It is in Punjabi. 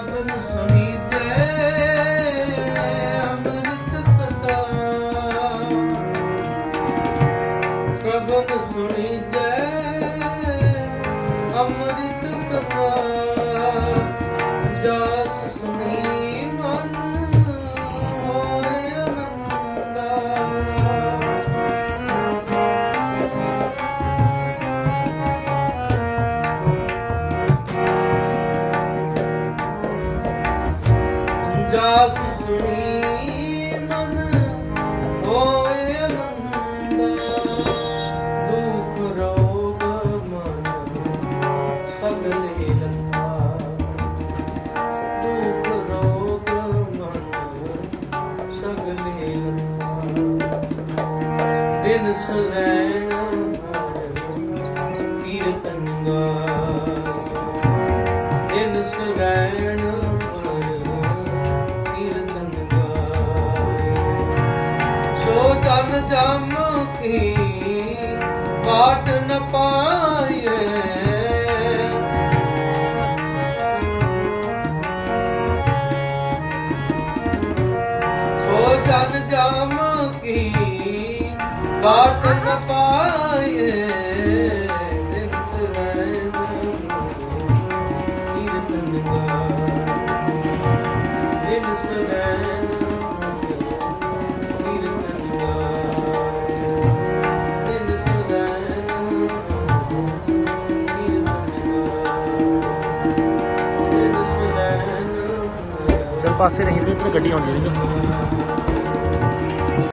ਸਗਨ ਸੁਣੀਜੈ ਅੰਮ੍ਰਿਤ ਕਥਾ। ਸਗਨ ਸੁਣੀਜੈ ਜਸ ਸੁਣੀ ਮਨ ਹੋਏ ਅਨੰਦਾ, ਦੁਖ ਰੋਗ ਮਨ ਸਗਲੇ ਲੰਦਾ ਦੁਖ ਰੋਗ ਮਨ ਸਗਲੇ ਲੰਦਾ ਦਿਨ ਸਰੈਣ ਕੀਰਤਨ ਗਾਏ। ਸੋ ਜਨ ਜਮ ਕੀ ਕਾਟ ਨ ਪਾਏ ਸੋ ਜਨ ਜਮ ਕੀ ਕਾਟ ਨ ਪਾਏ ਫਿਰ ਪਾਸੇ ਰਹੀ ਤੇ ਗੱਡੀ ਆਉਂਦੀ ਰਹੀ।